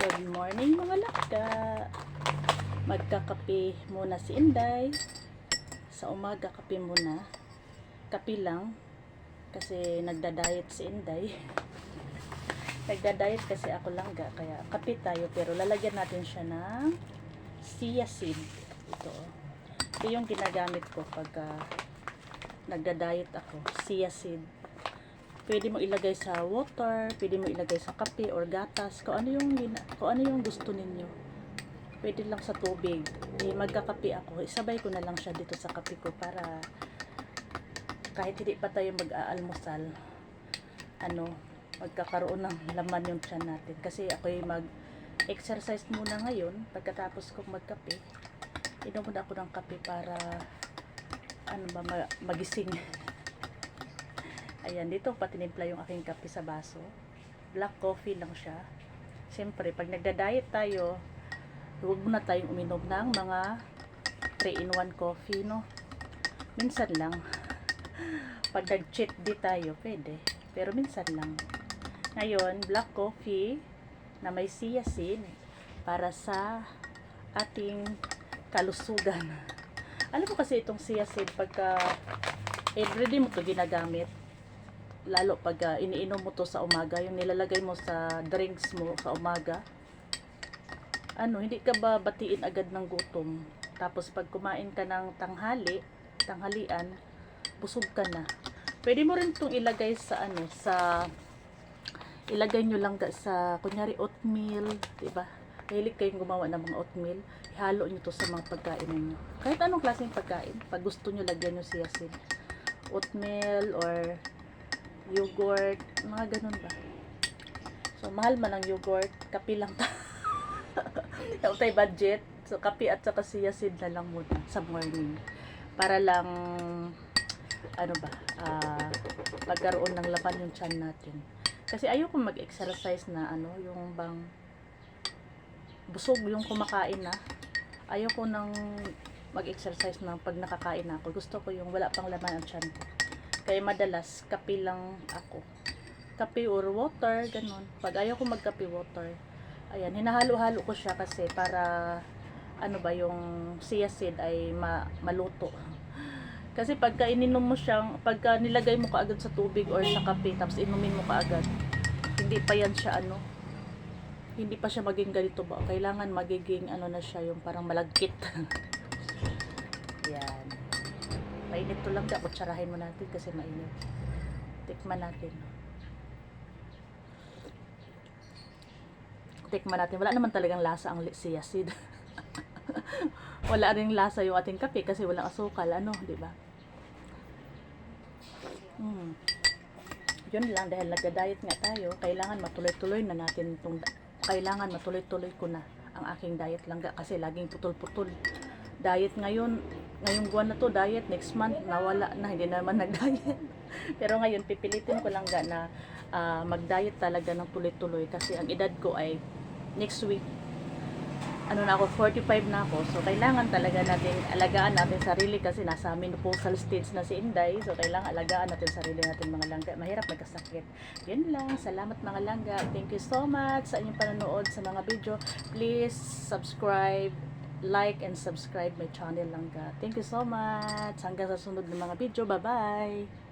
Good morning mga lakda. Magkakape muna si Inday. Sa umaga kape muna. Kape lang. Kasi nagda-diet si Inday. nagda-diet kasi ako lang ga. Kaya kape tayo. Pero lalagyan natin siya ng chia seed. Ito. Ito yung ginagamit ko pag ah, nagda-diet ako. Chia seed pwede mo ilagay sa water, pwede mo ilagay sa kape or gatas, kung ano yung kung ano yung gusto ninyo. Pwede lang sa tubig. Eh, magkakape ako, isabay ko na lang siya dito sa kape ko para kahit hindi pa tayo mag-aalmusal, ano, magkakaroon ng laman yung tiyan natin. Kasi ako'y mag-exercise muna ngayon, pagkatapos kong magkape, inom muna ako ng kape para ano ba, ma- magising. Ayan, dito patinimpla yung aking kape sa baso. Black coffee lang siya. Siyempre, pag nagda-diet tayo, huwag muna tayong uminom ng mga 3-in-1 coffee, no? Minsan lang. Pag nag-cheat di tayo, pwede. Pero minsan lang. Ngayon, black coffee na may chia seed para sa ating kalusugan. Alam mo kasi itong chia seed pagka everyday mo to ginagamit, lalo pag ah, iniinom mo to sa umaga, yung nilalagay mo sa drinks mo sa umaga, ano, hindi ka ba batiin agad ng gutom? Tapos pag kumain ka ng tanghali, tanghalian, busog ka na. Pwede mo rin itong ilagay sa ano, sa ilagay nyo lang sa kunyari oatmeal, 'di ba? Mahilig kayong gumawa ng mga oatmeal, ihalo nyo to sa mga pagkain ninyo. Kahit anong klaseng pagkain, pag gusto nyo lagyan nyo siya sin oatmeal or yogurt, mga ganun ba. So, mahal man ang yogurt, kape lang ta. Yung tayo budget, so kape at saka siya seed na lang muna sa morning. Para lang, ano ba, ah, magkaroon ng laman yung chan natin. Kasi ayoko mag-exercise na ano, yung bang busog yung kumakain na. Ayoko nang mag-exercise na pag nakakain na ako. Gusto ko yung wala pang laman ang chan ko. Kaya madalas, kape lang ako. Kape or water, ganun. Pag ayaw ko magkape water, ayan, hinahalo-halo ko siya kasi para, ano ba, yung seed ay ma maluto. Kasi pagka ininom mo siyang, pagka nilagay mo kaagad sa tubig or sa kape, tapos inumin mo kaagad, hindi pa yan siya ano, hindi pa siya maging ganito ba? Kailangan magiging ano na siya, yung parang malagkit. yan. Mainit to lang, dapat kutsarahin mo natin kasi mainit. Tikman natin. Tikman natin. Wala naman talagang lasa ang seed. wala rin lasa yung ating kape kasi walang asukal, ano, di ba? Hmm. Yun lang, dahil nagda-diet nga tayo, kailangan matuloy-tuloy na natin itong, kailangan matuloy-tuloy ko na ang aking diet lang ga- kasi laging putol-putol. Diet ngayon, ngayong buwan na to, diet, next month, nawala na, hindi naman nag-diet. Pero ngayon, pipilitin ko lang ga na ah, mag-diet talaga ng tuloy-tuloy kasi ang edad ko ay next week, ano na ako, 45 na ako. So, kailangan talaga natin alagaan natin sarili kasi nasa menopausal stage na si Inday. So, kailangan alagaan natin sarili natin mga langga. Mahirap magkasakit. Yun lang. Salamat mga langga. Thank you so much sa inyong panonood sa mga video. Please subscribe, like, and subscribe my channel langga. Thank you so much. Hanggang sa sunod ng mga video. Bye-bye!